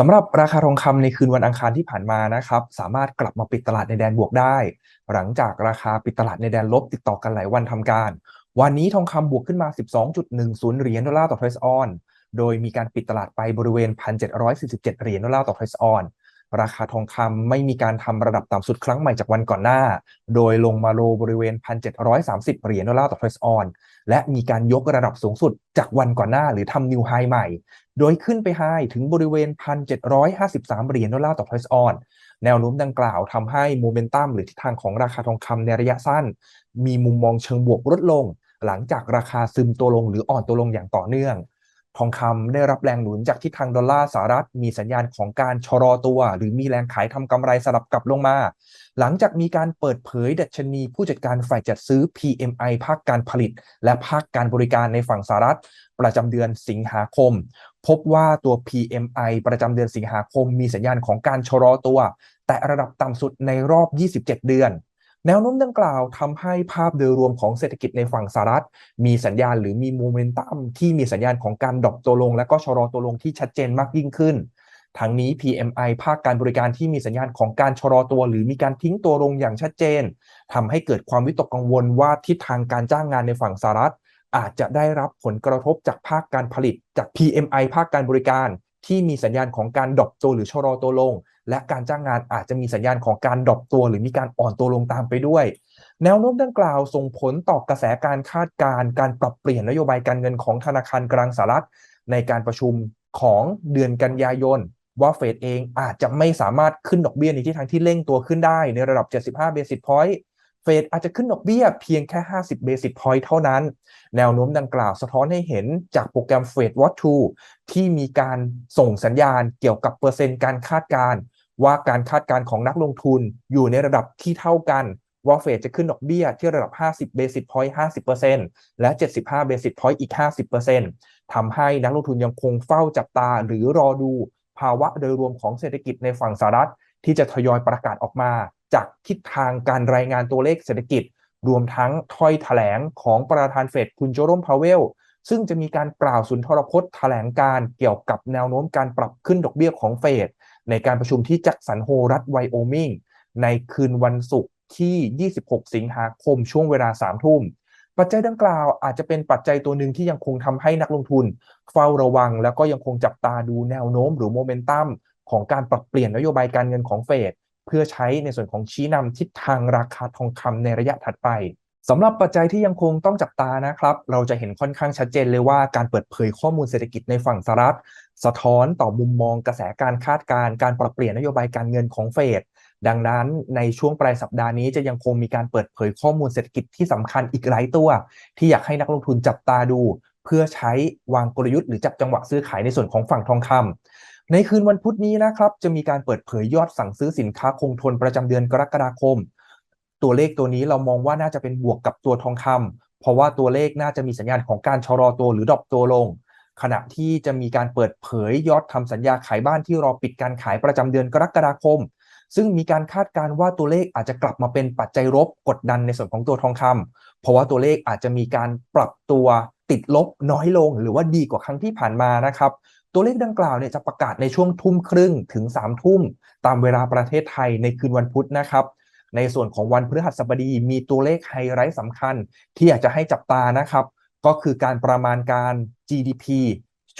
สำหรับราคาทองคำในคืนวันอังคารที่ผ่านมานะครับ สามารถกลับมาปิดตลาดในแดนบวกได้ หลังจากราคาปิดตลาดในแดนลบติดต่อกันหลายวันทำการ วันนี้ทองคำบวกขึ้นมา 12.10 เหรียญดอลลาร์ต่อเทรซออน โดยมีการปิดตลาดไปบริเวณ 1,747 เหรียญดอลลาร์ต่อเทรซออน ราคาทองคำไม่มีการทำระดับต่ำสุดครั้งใหม่จากวันก่อนหน้า โดยลงมาโลบริเวณ 1,730 เหรียญดอลลาร์ต่อเทรซออน และมีการยกระดับสูงสุดจากวันก่อนหน้าหรือทำนิวไฮใหม่ โดยขึ้นไปไฮถึงบริเวณ 1,753 เหรียญดอลลาร์ต่อเทรซออน แนวโน้มดังกล่าวทำให้โมเมนตัมหรือทิศทางของราคาทองคำในระยะสั้น มีมุมมองเชิงบวกลดลง หลังจากราคาซึมตัวลงหรืออ่อนตัวลงอย่างต่อเนื่อง ทองคำได้รับแรงหนุนจากที่ทางดอลลาร์สหรัฐ มีสัญญาณของการชะลอตัว หรือมีแรงขายทำกำไรสลับกลับลงมา หลังจากมีการเปิดเผยดัชนีผู้จัดการฝ่ายจัดซื้อ PMI ภาคการผลิต และภาคการบริการในฝั่งสหรัฐ ประจำเดือนสิงหาคม พบว่าตัว PMI ประจำเดือนสิงหาคม มีสัญญาณของการชะลอตัว แต่ระดับต่ำสุดในรอบ 27 เดือน แนวโน้มดังกล่าวทำให้ภาพโดยรวมของเศรษฐกิจในฝั่งสหรัฐ มีสัญญาณหรือมีโมเมนตัมที่มีสัญญาณของการดรอปตัวลง และก็ชะลอตัวลงที่ชัดเจนมากยิ่งขึ้นทั้งนี้ PMI ภาคการบริการที่มีสัญญาณของการชะลอตัว หรือมีการทิ้งตัวลงอย่างชัดเจนทำให้เกิดความวิตกกังวลว่าทิศทางการจ้างงานในฝั่งสหรัฐ อาจจะได้รับผลกระทบจากภาคการผลิตจาก PMI ภาคการบริการ ที่มีสัญญาณของการดรอปตัวหรือชะลอตัวลง และการจ้างงานอาจจะมีสัญญาณของการดรอปตัว หรือมีการอ่อนตัวลงตามไปด้วย แนวโน้มดังกล่าวส่งผลต่อกระแสการคาดการณ์การปรับเปลี่ยนนโยบายการเงินของธนาคารกลางสหรัฐ ในการประชุมของเดือนกันยายนว่าเฟดเองอาจจะไม่สามารถขึ้นดอกเบี้ยในที่ทางที่เร่งตัวขึ้นได้ในระดับ 75 เบสิสพอยต์ ฟดอาจจะขึ้นดอกเบี้ยเพียงแค่ 50 เบสิสพอยต์เท่านั้น แนวโน้มดังกล่าวสะท้อนให้เห็นจากโปรแกรมเฟดวอตทูที่มีการส่งสัญญาณเกี่ยวกับเปอร์เซ็นต์การคาดการณ์ว่าการคาดการณ์ของนักลงทุนอยู่ในระดับที่เท่ากัน ว่าเฟดจะขึ้นดอกเบี้ยที่ระดับ 50 เบสิสพอยต์ 50%และ 75 เบสิสพอยต์อีก 50%ทำให้นักลงทุนยังคงเฝ้าจับตาหรือรอดูภาวะโดยรวมของเศรษฐกิจในฝั่งสหรัฐที่จะทยอยประกาศออกมา จากทิศทางการรายงานตัวเลขเศรษฐกิจ รวมทั้งถ้อยถแถลงของประธานเฟดคุณโจโรมพาวเวล ซึ่งจะมีการกล่าวสุนทรพจน์แถลงการเกี่ยวกับแนวโน้มการปรับขึ้นดอกเบี้ยของเฟดในการประชุมที่แจ็คสันโฮรัฐไวโอมิงในคืนวันศุกร์ที่ 26 สิงหาคมช่วงเวลา 3 ทุ่ม ปัจจัยดังกล่าวอาจจะเป็นปัจจัยตัวหนึ่งที่ยังคงทำให้นักลงทุน เฝ้าระวัง แล้วก็ยังคงจับตาดูแนวโน้มหรือโมเมนตัมของการปรับเปลี่ยนนโยบายการเงินของเฟด เพื่อใช้ในส่วนของชี้นำทิศทางราคาทองคำในระยะถัดไปสำหรับปัจจัยที่ยังคงต้องจับตานะครับ เราจะเห็นค่อนข้างชัดเจนเลยว่าการเปิดเผยข้อมูลเศรษฐกิจในฝั่งสหรัฐ สะท้อนต่อมุมมองกระแสการคาดการณ์การปรับเปลี่ยนนโยบายการเงินของเฟดดังนั้นในช่วงปลายสัปดาห์นี้จะยังคงมีการเปิดเผยข้อมูลเศรษฐกิจที่สำคัญอีกหลายตัว ที่อยากให้นักลงทุนจับตาดู เพื่อใช้วางกลยุทธ์หรือจับจังหวะซื้อขายในส่วนของฝั่งทองคำ ในคืนวันพุธนี้นะครับ จะมีการเปิดเผยยอดสั่งซื้อสินค้าคงทนประจำเดือนกรกฎาคม ตัวเลขตัวนี้เรามองว่าน่าจะเป็นบวกกับตัวทองคำเพราะว่าตัวเลขน่าจะมีสัญญาณของการชะลอตัวหรือดรอปตัวลง ขณะที่จะมีการเปิดเผยยอดทำสัญญาขายบ้านที่รอปิดการขายประจำเดือนกรกฎาคม ซึ่งมีการคาดการณ์ว่าตัวเลขอาจจะกลับมาเป็นปัจจัยลบกดดันในส่วนของตัวทองคำเพราะว่าตัวเลขอาจจะมีการปรับตัวติดลบน้อยลงหรือว่าดีกว่าครั้งที่ผ่านมานะครับ ตัวเลขดังกล่าวเนี่ยจะประกาศในช่วงทุ่มครึ่งถึง3ามทุ่ม ตามเวลาประเทศไทยในคืนวันพุธนะครับ ในส่วนของวันพฤหัสบดีมีตัวเลขไฮไลท์สำคัญ ที่อยากจะให้จับตานะครับ ก็คือการประมาณการ GDP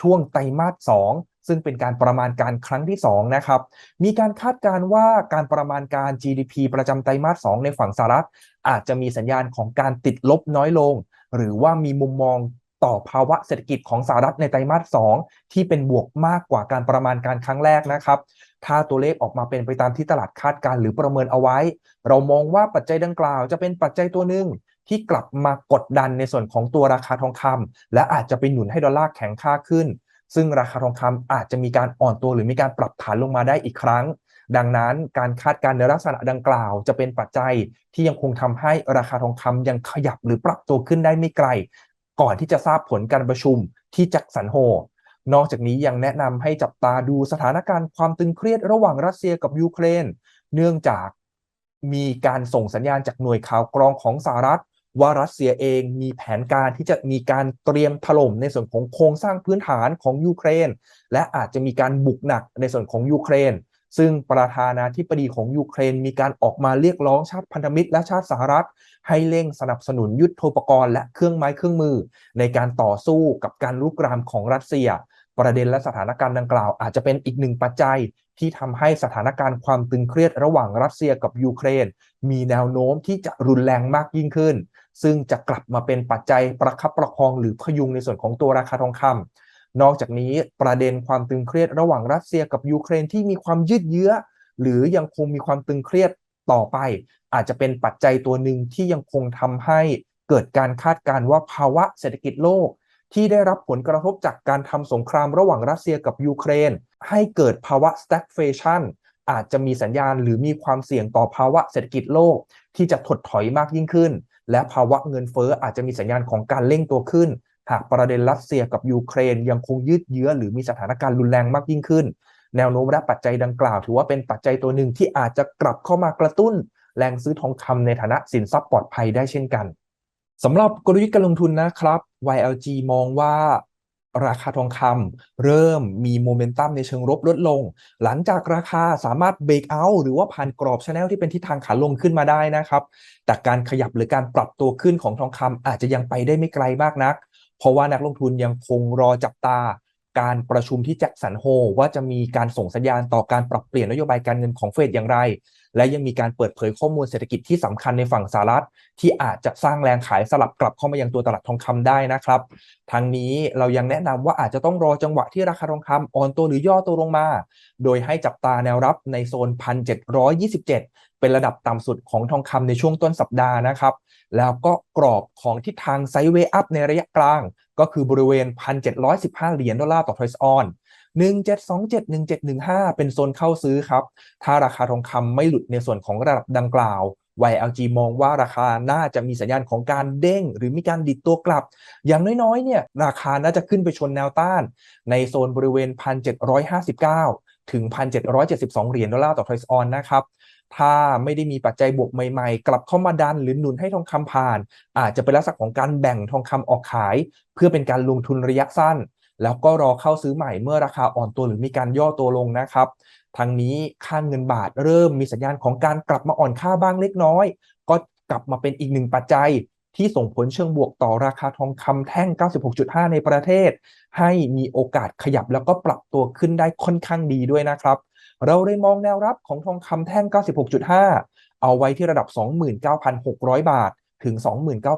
ช่วงไตรมาส 2 ซึ่งเป็นการประมาณการครั้งที่ 2 นะครับ มีการคาดการว่าการประมาณการ GDP ประจำไตรมาส 2 ในฝั่งสหรัฐอาจจะมีสัญญาณของการติดลบน้อยลง หรือว่ามีมุมมอง ต่อภาวะเศรษฐกิจของสหรัฐในไตรมาส 2 ที่เป็นบวกมากกว่าการประมาณการครั้งแรกนะครับ ถ้าตัวเลขออกมาเป็นไปตามที่ตลาดคาดการหรือประเมินเอาไว้ เรามองว่าปัจจัยดังกล่าวจะเป็นปัจจัยตัวหนึ่งที่กลับมากดดันในส่วนของตัวราคาทองคำและอาจจะไปหนุนให้ดอลลาร์แข็งค่าขึ้น ซึ่งราคาทองคำอาจจะมีการอ่อนตัวหรือมีการปรับฐานลงมาได้อีกครั้ง ดังนั้นการคาดการณ์ในลักษณะดังกล่าว จะเป็นปัจจัยที่ยังคงทำให้ราคาทองคำยังขยับหรือปรับตัวขึ้นได้ไม่ไกล ก่อนที่จะทราบผลการประชุมที่จักสันโฮนอกจากนี้ยังแนะนำให้จับตาดูสถานการณ์ความตึงเครียดระหว่างรัสเซียกับยูเครน เนื่องจากมีการส่งสัญญาณจากหน่วยข่าวกรองของสหรัฐ ว่ารัสเซียเองมีแผนการที่จะมีการเตรียมถล่มในส่วนของโครงสร้างพื้นฐานของยูเครน และอาจจะมีการบุกหนักในส่วนของยูเครน ซึ่งประธานาธิบดีของยูเครนมีการออกมาเรียกร้องชาติพันธมิตรและชาติสหรัฐ ให้เร่งสนับสนุนยุทโธปกรณ์และเครื่องไม้เครื่องมือ ในการต่อสู้กับการลุกรามของรัสเซีย ประเด็นและสถานการณ์ดังกล่าวอาจจะเป็นอีกหนึ่งปัจจัย ที่ทำให้สถานการณ์ความตึงเครียดระหว่างรัสเซียกับยูเครน มีแนวโน้มที่จะรุนแรงมากยิ่งขึ้น ซึ่งจะกลับมาเป็นปัจจัยประคับประคองหรือพยุงในส่วนของตัวราคาทองคำ นอกจากนี้ประเด็นความตึงเครียดระหว่างรัสเซียกับยูเครนที่มีความยืดเยื้อ หรือยังคงมีความตึงเครียดต่อไป อาจจะเป็นปัจจัยตัวหนึ่งที่ยังคงทำให้เกิดการคาดการณ์ว่าภาวะเศรษฐกิจโลก ที่ได้รับผลกระทบจากการทำสงครามระหว่างรัสเซียกับยูเครน ให้เกิดภาวะ stagflation อาจจะมีสัญญาณหรือมีความเสี่ยงต่อภาวะเศรษฐกิจโลก ที่จะถดถอยมากยิ่งขึ้น และภาวะเงินเฟ้ออาจจะมีสัญญาณของการเร่งตัวขึ้น หากประเด็นรัสเซียกับยูเครนยังคงยืดเยื้อหรือมีสถานการณ์รุนแรงมากยิ่งขึ้น แนวโน้มและปัจจัยดังกล่าว ถือว่าเป็นปัจจัยตัวหนึ่งที่อาจจะกลับเข้ามากระตุ้น แรงซื้อทองคำในฐานะสินทรัพย์ปลอดภัยได้เช่นกันสำหรับกลยุทธ์การลงทุนนะครับ YLG มองว่าราคาทองคำเริ่มมีโมเมนตัมในเชิงลบลดลง หลังจากราคาสามารถเบรกเอาหรือว่าผ่านกรอบชแนลที่เป็นทิศทางขาลงขึ้นมาได้นะครับ แต่การขยับหรือการปรับตัวขึ้นของทองคำอาจจะยังไปได้ไม่ไกลมากนัก เพราะว่านักลงทุนยังคงรอจับตาการประชุมที่แจ็คสันโฮว่าจะมีการส่งสัญญาณต่อการปรับเปลี่ยนนโยบายการเงินของเฟดอย่างไร และยังมีการเปิดเผยข้อมูลเศรษฐกิจที่สำคัญในฝั่งสหรัฐ ที่อาจจะสร้างแรงขายสลับกลับเข้ามายังตัวตลาดทองคำได้นะครับทางนี้เรายังแนะนำว่าอาจจะต้องรอจังหวะที่ราคาทองคำอ่อนตัวหรือย่อตัวลงมา โดยให้จับตาแนวรับในโซน 1,727 เป็นระดับต่ำสุดของทองคำในช่วงต้นสัปดาห์นะครับ แล้วก็กรอบของทิศทางไซด์เวย์อัพในระยะกลาง ก็คือบริเวณ 1,715 เหรียญดอลลาร์ต่อทรอยส์ออน1727 1715 เป็นโซนเข้าซื้อครับ ถ้าราคาทองคำไม่หลุดในส่วนของระดับดังกล่าว YLG มองว่าราคาน่าจะมีสัญญาณของการเด้ง หรือมีการดิดตัวกลับ อย่างน้อยๆ เนี่ยราคาน่าจะขึ้นไปชนแนวต้าน ในโซนบริเวณ 1,759 ถึง 1,772 เหรียญดอลลาร์ต่อทรอยส์ออนนะครับ ถ้าไม่ได้มีปัจจัยบวกใหม่ๆ กลับเข้ามาดันหรือหนุนให้ทองคำผ่าน อาจจะเป็นลักษณะของการแบ่งทองคำออกขาย เพื่อเป็นการลงทุนระยะสั้น แล้วก็รอเข้าซื้อใหม่เมื่อราคาอ่อนตัวหรือมีการย่อตัวลงนะครับทางนี้ค่างเงินบาทเริ่มมีสัญญาณของการกลับมาอ่อนค่าบ้างเล็กน้อย ก็กลับมาเป็นอีกหนึ่งปัจจัยที่ส่งผลเชิงบวกต่อราคาทองคำแท่ง 96.5 ในประเทศ ให้มีโอกาสขยับแล้วก็ปรับตัวขึ้นได้ค่อนข้างดีด้วยนะครับ เราเลยมองแนวรับของทองคำแท่ง 96.5 เอาไว้ที่ระดับ 29,600 บาท ถึง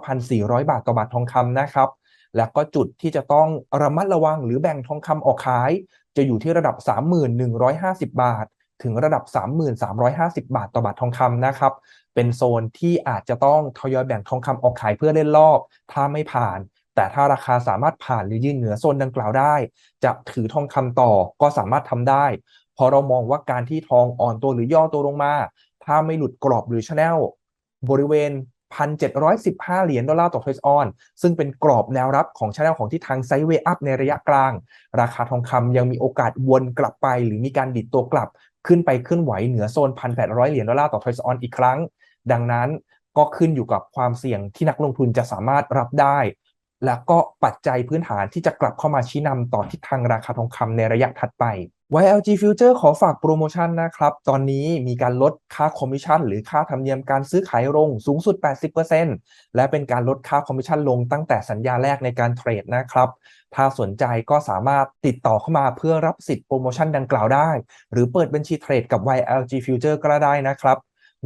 29,400 บาทต่อบาททองคำนะครับ แล้วก็จุดที่จะต้องระมัดระวังหรือแบ่งทองคำออกขาย จะอยู่ที่ระดับ3,150 บาท ถึงระดับ 3,350 บาทต่อบาททองคำนะครับ เป็นโซนที่อาจจะต้องทยอยแบ่งทองคำออกขายเพื่อเล่นรอบ ถ้าไม่ผ่านแต่ถ้าราคาสามารถผ่านหรือยืนเหนือโซนดังกล่าวได้ จะถือทองคำต่อก็สามารถทำได้ พราะเรามองว่าการที่ทองอ่อนตัวหรือย่อตัวลงมา ถ้าไม่หลุดกรอบหรือชแนลบริเวณ 1,715 เหรียญดอลลาร์ต่อเทรอยส์ออน ซึ่งเป็นกรอบแนวรับของชแนลของที่ทางไซด์เวย์อัพในระยะกลาง ราคาทองคำยังมีโอกาสวนกลับไป หรือมีการดิดตัวกลับ ขึ้นไปขึ้นไหวเหนือโซน 1,800 เหรียญดอลลาร์ต่อเทรอยส์ออนอีกครั้ง ดังนั้นก็ขึ้นอยู่กับความเสี่ยงที่นักลงทุนจะสามารถรับได้ และก็ปัจจัยพื้นฐานที่จะกลับเข้ามาชี้นำต่อทิศทางราคาทองคำในระยะถัดไป YLG Future ขอฝากโปรโมชั่นนะครับ ตอนนี้มีการลดค่าคอมมิชชั่นหรือค่าธรรมเนียมการซื้อขายลงสูงสุด 80%และเป็นการลดค่าคอมมิชชั่นลงตั้งแต่สัญญาแรกในการเทรดนะครับ ถ้าสนใจก็สามารถติดต่อเข้ามาเพื่อรับสิทธิ์โปรโมชั่นดังกล่าวได้ หรือเปิดบัญชีเทรดกับ YLG Future ก็ได้นะครับ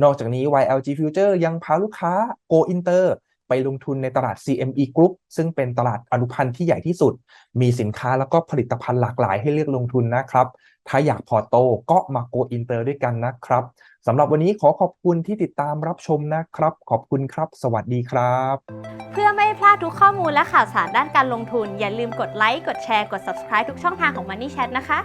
นอกจากนี้ YLG Future ยังพาลูกค้า Go Inter ไปลงทุนในตลาด CME Group ซึ่งเป็นตลาดอนุพันธ์ที่ใหญ่ที่สุด มีสินค้าแล้วก็ผลิตภัณฑ์หลากหลายให้เลือกลงทุนนะครับ ถ้าอยากพอโตก็มา Go Inter ด้วยกันนะครับสำหรับวันนี้ขอขอบคุณที่ติดตามรับชมนะครับ ขอบคุณครับ สวัสดีครับ เพื่อไม่พลาดทุกข้อมูลและข่าวสารด้านการลงทุน อย่าลืมกดไลค์กดแชร์กด subscribe ทุกช่องทางของ Money Chat นะคะ